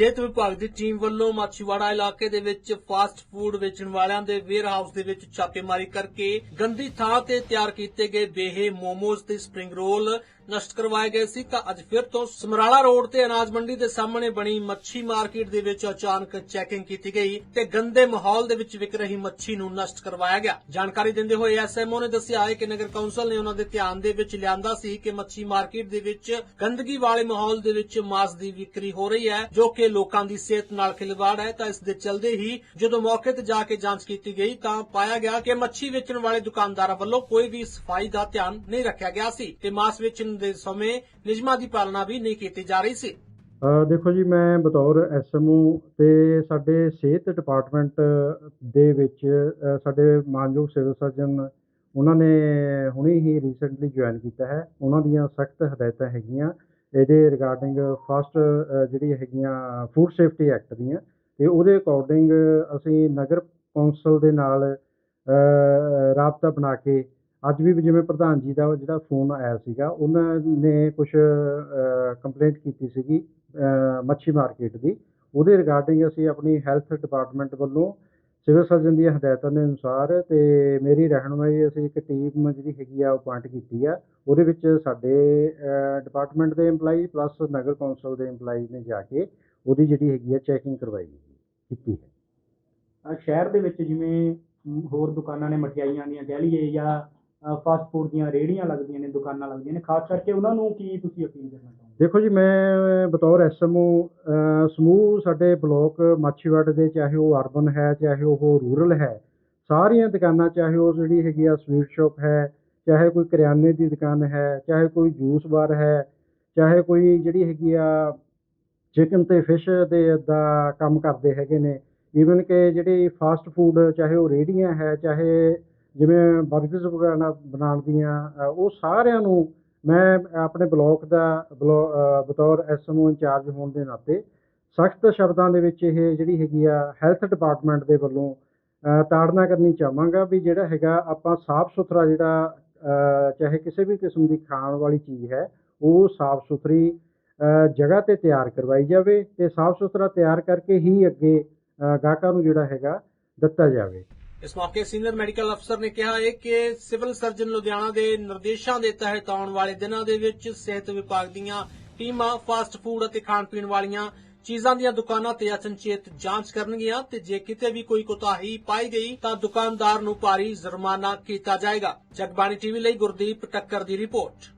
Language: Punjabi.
ਸਿਹਤ ਵਿਭਾਗ ਦੀ ਟੀਮ ਵੱਲੋਂ ਮਾਛੀਵਾੜਾ ਇਲਾਕੇ ਦੇ ਵਿੱਚ ਫਾਸਟ ਫੂਡ ਵੇਚਣ ਵਾਲਿਆਂ ਦੇ ਵੇਅਰ ਹਾਊਸ ਦੇ ਵਿੱਚ ਛਾਪੇਮਾਰੀ ਕਰਕੇ ਗੰਦੀ ਥਾਂ ਤੇ ਤਿਆਰ ਕੀਤੇ ਗਏ ਬੇਹੇ ਮੋਮੋਜ਼ ਤੇ ਸਪਰਿੰਗ ਰੋਲ ਨਸ਼ਟ ਕਰਵਾਏ ਗਏ ਸੀ। ਤਾਂ ਅੱਜ ਫਿਰ ਤੋਂ ਸਮਰਾਲਾ ਰੋਡ ਤੇ ਅਨਾਜ ਮੰਡੀ ਦੇ ਸਾਹਮਣੇ ਬਣੀ ਮੱਛੀ ਮਾਰਕੀਟ ਦੇ ਵਿੱਚ ਅਚਾਨਕ ਚੈਕਿੰਗ ਕੀਤੀ ਗਈ ਤੇ ਗੰਦੇ ਮਾਹੌਲ ਦੇ ਵਿੱਚ ਵਿਕ ਰਹੀ ਮੱਛੀ ਨੂੰ ਨਸ਼ਟ ਕਰਵਾਇਆ ਗਿਆ। ਜਾਣਕਾਰੀ ਦਿੰਦੇ ਹੋਏ ਐਸਐਮਓ ਨੇ ਦੱਸਿਆ ਹੈ ਕਿ ਨਗਰ ਕੌਂਸਲ ਨੇ ਉਹਨਾਂ ਦੇ ਧਿਆਨ ਦੇ ਵਿੱਚ ਲਿਆਂਦਾ ਸੀ ਕਿ ਮੱਛੀ ਮਾਰਕੀਟ ਦੇ ਵਿੱਚ ਗੰਦਗੀ ਵਾਲੇ ਮਾਹੌਲ ਦੇ ਵਿੱਚ ਮਾਸ ਦੀ ਵਿਕਰੀ ਹੋ ਰਹੀ ਹੈ, ਜੋ ਕਿ ਲੋਕਾਂ ਦੀ ਸਿਹਤ ਨਾਲ ਖਿਲਵਾੜ ਹੈ ਤਾਂ ਇਸ ਦੇ ਚਲਦੇ ਹੀ ਜਦੋਂ ਮੌਕੇ ਤੇ ਜਾ ਕੇ ਜਾਂਚ ਕੀਤੀ ਗਈ ਤਾਂ ਪਾਇਆ ਗਿਆ ਕਿ ਮੱਛੀ ਵੇਚਣ ਵਾਲੇ ਦੁਕਾਨਦਾਰਾਂ ਵੱਲੋਂ ਕੋਈ ਵੀ ਸਫ਼ਾਈ ਦਾ ਧਿਆਨ ਨਹੀਂ ਰੱਖਿਆ ਗਿਆ ਸੀ ਤੇ ਮਾਸ ਵੇਚਣ ਦੇ ਸਮੇਂ ਨਿਯਮਾਂ ਦੀ ਪਾਲਣਾ ਵੀ ਨਹੀਂ ਕੀਤੀ ਜਾ ਰਹੀ ਸੀ। ਅ, ਦੇਖੋ ਜੀ ਮੈਂ ਬਤੌਰ ਐਸਐਮਓ ਤੇ ਸਾਡੇ ਸਿਹਤ ਡਿਪਾਰਟਮੈਂਟ ਦੇ ਵਿੱਚ ਅ, ਸਾਡੇ ਮਾਨਯੋਗ ਸਿਵਲ ਸਰਜਨ ਉਹਨਾਂ ਨੇ ਹੁਣੇ ਹੀ ਰੀਸੈਂਟਲੀ ਜੁਆਇਨ ਕੀਤਾ ਹੈ। ਉਹਨਾਂ ਦੀਆਂ ਸਖਤ ਹਦਾਇਤਾਂ ਹੈਗੀਆਂ। ਇਹਦੇ ਰਿਗਾਰਡਿੰਗ ਫਸਟ ਜਿਹੜੀ ਹੈਗੀਆਂ ਫੂਡ ਸੇਫਟੀ ਐਕਟ ਦੀਆਂ, ਤੇ ਉਹਦੇ ਅਕੋਰਡਿੰਗ ਅਸੀਂ ਨਗਰ ਕੌਂਸਲ ਦੇ ਨਾਲ ਰਾਬਤਾ ਬਣਾ ਕੇ ਅੱਜ ਵੀ ਜਿਵੇਂ ਪ੍ਰਧਾਨ ਜੀ ਦਾ ਜਿਹੜਾ ਫੋਨ ਆਇਆ ਸੀਗਾ, ਉਹਨਾਂ ਨੇ ਕੁਝ ਕੰਪਲੇਂਟ ਕੀਤੀ ਸੀਗੀ ਮੱਛੀ ਮਾਰਕੀਟ ਦੀ। ਉਹਦੇ ਰਿਗਾਰਡਿੰਗ ਅਸੀਂ ਆਪਣੀ ਹੈਲਥ ਡਿਪਾਰਟਮੈਂਟ ਵੱਲੋਂ ਸਿਵਲ ਸਰਜਨ ਦੀਆਂ ਹਦਾਇਤਾਂ ਦੇ ਅਨੁਸਾਰ ਤੇ ਮੇਰੀ ਰਹਿਨੁਮਾਈ ਅਸੀਂ ਇੱਕ ਟੀਮ ਜਿਹੜੀ ਹੈਗੀ ਆ ਉਹ ਅਪਾਇੰਟ ਕੀਤੀ ਆ। ਉਹਦੇ ਵਿੱਚ ਸਾਡੇ ਡਿਪਾਰਟਮੈਂਟ ਦੇ EMPLOYEE ਪਲੱਸ ਨਗਰ ਕੌਂਸਲ ਦੇ EMPLOYEE ਨੇ ਜਾ ਕੇ ਉਹਦੀ ਜਿਹੜੀ ਹੈਗੀ ਆ ਚੈਕਿੰਗ ਕਰਵਾਈ ਕੀਤੀ ਹੈ। ਅ, ਸ਼ਹਿਰ ਦੇ ਵਿੱਚ ਜਿਵੇਂ ਅਮ, ਹੋਰ ਦੁਕਾਨਾਂ ਨੇ ਮਠਿਆਈਆਂ ਦੀਆਂ ਕਹਿ ਲਈਏ ਜਾਂ ਫਾਸਟ ਫੂਡ ਦੀਆਂ ਰੇਹੜੀਆਂ ਲੱਗਦੀਆਂ ਨੇ ਦੁਕਾਨਾਂ ਲੱਗਦੀਆਂ ਨੇ ਖਾਸ ਕਰਕੇ ਉਹਨਾਂ ਨੂੰ ਕੀ ਤੁਸੀਂ ਅਪੀਲ ਕਰਨਾ ਚਾਹੋਗੇ? ਦੇਖੋ ਜੀ, ਮੈਂ ਬਤੌਰ ਐਸਐਮਓ ਸਮੂਹ ਸਾਡੇ ਬਲਾਕ ਮਾਛੀਵਾੜੇ ਦੇ, ਚਾਹੇ ਉਹ ਅਰਬਨ ਹੈ, ਚਾਹੇ ਉਹ ਰੂਰਲ ਹੈ, ਸਾਰੀਆਂ ਦੁਕਾਨਾਂ, ਚਾਹੇ ਉਹ ਜਿਹੜੀ ਹੈਗੀ ਆ ਸਵੀਟ ਸ਼ਾਪ ਹੈ, ਚਾਹੇ ਕੋਈ ਕਰਿਆਨੇ ਦੀ ਦੁਕਾਨ ਹੈ, ਚਾਹੇ ਕੋਈ ਜੂਸ ਬਾਰ ਹੈ, ਚਾਹੇ ਕੋਈ ਜਿਹੜੀ ਹੈਗੀ ਆ ਚਿਕਨ ਤੇ ਫਿਸ਼ ਦੇ ਦਾ ਕੰਮ ਕਰਦੇ ਹੈਗੇ ਨੇ ਈਵਨ ਕਿ ਜਿਹੜੀ ਫਾਸਟ ਫੂਡ, ਚਾਹੇ ਉਹ ਰੇਹੜੀਆਂ ਹੈ, ਚਾਹੇ ਜਿਵੇਂ ਬਰਗਰਸ ਵਗੈਰਾ ਬਣਾਉਣ ਦੀਆਂ ਉਹ ਸਾਰਿਆਂ ਨੂੰ ਮੈਂ ਆਪਣੇ ਬਲਾਕ ਦਾ ਬਲੋ- ਅ, ਬਤੌਰ ਐਸਐਮਓ ਇੰਚਾਰਜ ਹੋਣ ਦੇ ਨਾਤੇ ਸਖਤ ਸ਼ਬਦਾਂ ਦੇ ਵਿੱਚ ਇਹ ਜਿਹੜੀ ਹੈਗੀ ਆ ਹੈਲਥ ਡਿਪਾਰਟਮੈਂਟ ਦੇ ਵੱਲੋਂ ਤਾੜਨਾ ਕਰਨੀ ਚਾਹਾਂਗਾ ਵੀ ਜਿਹੜਾ ਹੈਗਾ ਆਪਾਂ ਸਾਫ਼ ਸੁਥਰਾ ਜਿਹੜਾ ਚਾਹੇ ਕਿਸੇ ਵੀ ਕਿਸਮ ਦੀ ਖਾਣ ਵਾਲੀ ਚੀਜ਼ ਹੈ ਉਹ ਸਾਫ਼ ਸੁਥਰੀ ਜਗ੍ਹਾ ਤੇ ਤਿਆਰ ਕਰਵਾਈ ਜਾਵੇ ਤੇ ਸਾਫ਼ ਸੁਥਰਾ ਤਿਆਰ ਕਰਕੇ ਹੀ ਅੱਗੇ ਗਾਹਕਾਂ ਨੂੰ ਜਿਹੜਾ ਹੈਗਾ ਦਿੱਤਾ ਜਾਵੇ। ਇਸ ਮੌਕੇ ਸੀਨੀਅਰ ਮੈਡੀਕਲ ਅਫਸਰ ਨੇ ਕਿਹਾ ਹੈ ਕਿ ਸਿਵਲ ਸਰਜਨ ਲੁਧਿਆਣਾ ਦੇ ਨਿਰਦੇਸ਼ਾਂ ਦੇ ਤਹਿਤ ਆਉਣ ਵਾਲੇ ਦਿਨਾਂ ਦੇ ਵਿੱਚ ਸਿਹਤ ਵਿਭਾਗ ਦੀਆਂ ਟੀਮਾਂ ਫਾਸਟ ਫੂਡ ਅਤੇ ਖਾਣ ਪੀਣ ਵਾਲੀਆਂ ਚੀਜ਼ਾਂ ਦੀਆਂ ਦੁਕਾਨਾਂ ਤੇ ਅਚਨਚੇਤ ਜਾਂਚ ਕਰਨਗੀਆਂ ਤੇ ਜੇ ਕਿਤੇ ਵੀ ਕੋਈ ਕੋਤਾਹੀ ਪਾਈ ਗਈ ਤਾਂ ਦੁਕਾਨਦਾਰ ਨੂੰ ਭਾਰੀ ਜੁਰਮਾਨਾ ਕੀਤਾ ਜਾਏਗਾ। ਜਗਬਾਣੀ ਟੀਵੀ ਲਈ ਗੁਰਦੀਪ ਟੱਕਰ ਦੀ ਰਿਪੋਰਟ।